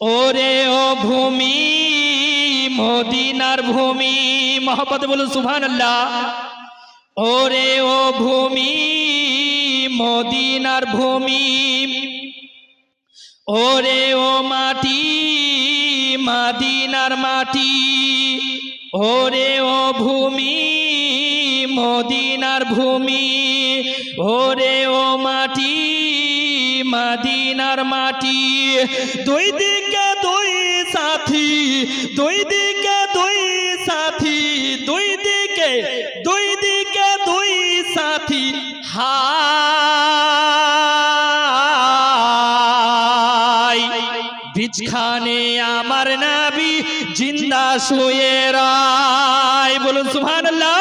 ওরে ও ভূমি, মদিনার ভূমি মোহাম্মদ বলুন সুভান আল্লাহ ওরে ও ভূমি, মদিনার ভূমি, ওরে ও মাটি, মাদিনার মাটি, ওরে ও ভূমি, মদিনার ভূমি, ওরে ও মাটি মাদিনার মাটি। দুই দিকে দুই সাথী দুই দিকে দুই সাথী দুই দিকে দুই নাবি জিন্দা শুয়ে রায়। বলুন সুবহানাল্লাহ।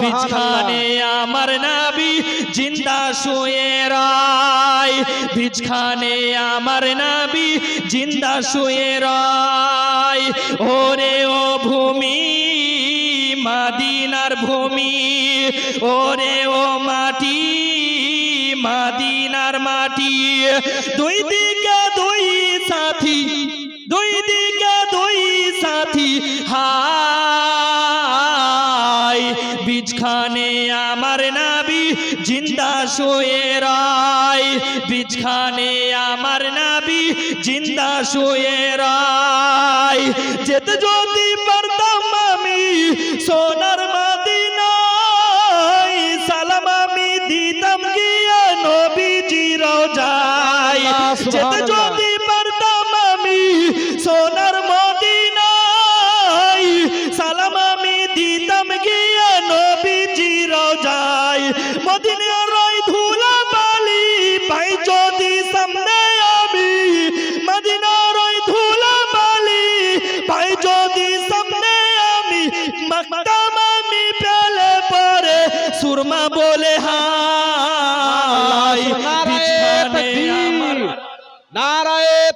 বিছখানে আমার নাবি জিন্দা শুয়ে রায়। বিছখানে আমার নাবি জিন্দা শুয়ে রায়। ওরে ও ভূমি মাদিনার ভূমি। ওরে ও মাটি মাদিনার মাটি। দুই দিকে দুই সাথী দুই দিকে দুই সাথী হাই, বিজখানে আমার নাবি জিন্দা শোয়ে রায়। বিজখানে আমার নাবি জিন্দা শোয়ে রায়। যেতে যদি পারতাম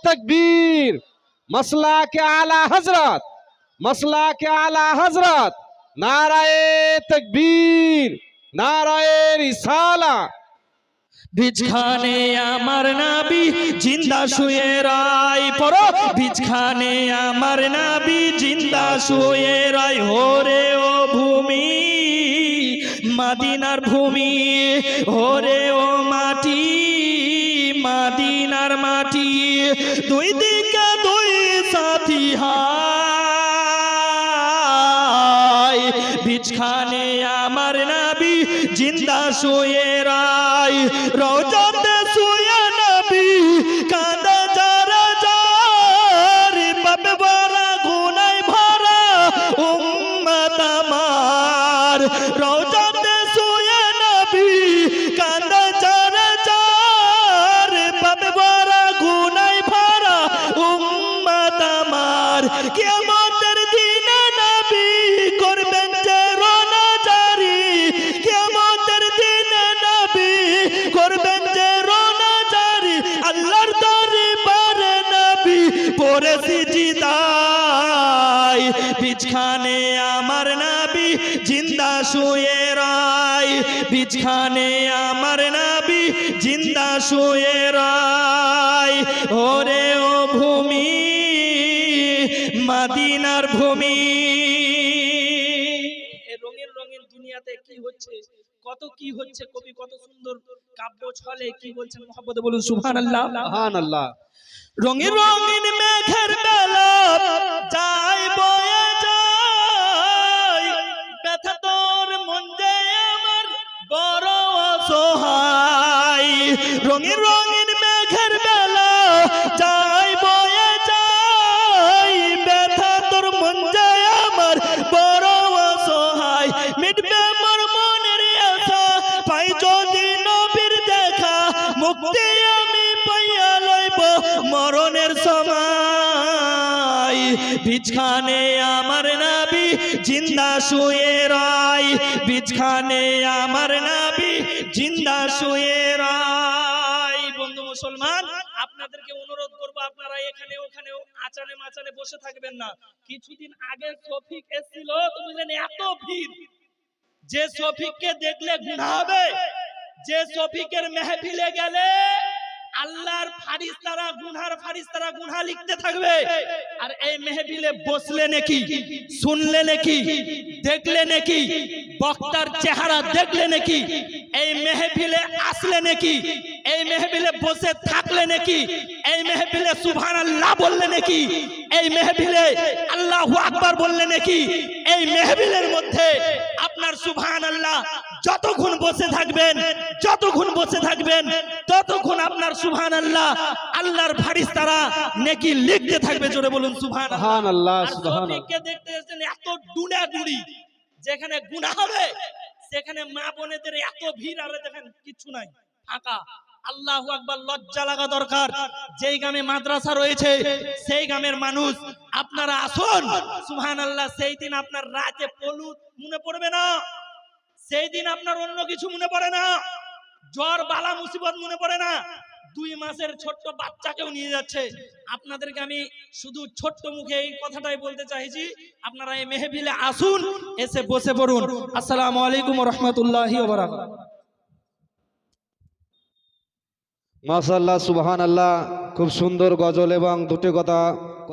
তকবীর। মসলা কে আলা হজরত মসলা কে আলা হজরত নারায় তকবীর বিছখানে আমার নাবি জিন্দা শুয়ে রায় পর বিছখানে আমার নাবি জিন্দা শুয়ে রায়। হোরে ও ভূমি, মাদিনার ভূমি হোরে ও মাটি। দুই দিকে দুই সাথী হাই আমার নাবি জিন্দা শুয়ে রায়। রোজাতে সিজদায় বিছখানে আমার নাবি জিন্দা শুয়ে রায় বিছখানে আমার নাবি জিন্দা শুয়ে রায়। ওরে ও ভূমি, মাদিনার ভূমি। রঙিন রঙিন দুনিয়াতে কি হচ্ছে? কত কি হচ্ছে কবি কত সুন্দর কাব্য ছলে কি বলছেন মোহাম্মদ বলুন সুহান আল্লাহ সুহান আল্লাহ রঙিন রঙিন মেঘের বেলা যাই বয়ে যাই ব্যথা তোর মন আমার বড় অসহায়। রঙিন রঙিন বিছখানে আমার নাবি জিন্দা শুয়ে রায়। বিছখানে আমার নাবি জিন্দা শুয়ে রায়। বন্ধু মুসলমান, আপনাদেরকে অনুরোধ করব, আপনারা এখানে ওখানে আচানে মাচানে বসে থাকবেন না। কিছুদিন আগে শফিক এসেছিল বুঝলেন এত ভিড়। যে শফিককে দেখলে গুণা হবে, যে শফিকের মেহফিলে গেলে আল্লাহর ফারিস্তারা, গুনহার ফারিস্তারা গুনহা লিখতে থাকবে। আর এই মেহফিলে বসলে নাকি, শুনলে নাকি, দেখলে নাকি, বক্তার চেহারা দেখলে নাকি, এই মেহফিলে আসলে নাকি, এই মেহফিলে বসে থাকলে নাকি, এই মেহফিলে সুবহান আল্লাহ বললে নাকি, এই মেহফিলে আল্লাহু আকবার বললে নাকি এই মেহফিলের মধ্যে আপনার সুবহান আল্লাহ যতক্ষণ বসে থাকবেন যতক্ষণ বসে থাকবেন ততক্ষণ আপনার সুবহান আল্লাহ আল্লাহর ফারিস্তারা নেকি লিখতে থাকবে জোরে বলুন সুভান আল্লাহ দেখতে এসেছেন? এত ডুনা ডুড়ি যেখানে গুণা হবে সেখানে মা বোনেদের এত ভিড় আর দেখেন কিছু নাই ফাঁকা। আল্লাহু আকবার লজ্জা লাগা দরকার। যেই গ্রামে মাদ্রাসা রয়েছে, সেই গ্রামের মানুষ, আপনারা আসুন। সুহান আল্লাহ সেই দিন আপনার রাতে পলু মনে পড়বে না। সেই দিন আপনার অন্য কিছু মনে পড়ে না। জ্বর, বালা, মুসিবত মনে পড়ে না। দুই মাসের ছোট্ট বাচ্চাকেও নিয়ে যাচ্ছে। আপনাদেরকে আমি শুধু ছোট্ট মুখে এই কথাটাই বলতে চাইছি। আপনারা এই মেহফিলে আসুন, এসে বসে পড়ুন। আসসালামু আলাইকুম রহমতুল্লাহি মাশাআল্লাহ সুবহান আল্লাহ খুব সুন্দর গজল এবং দুটি কথা।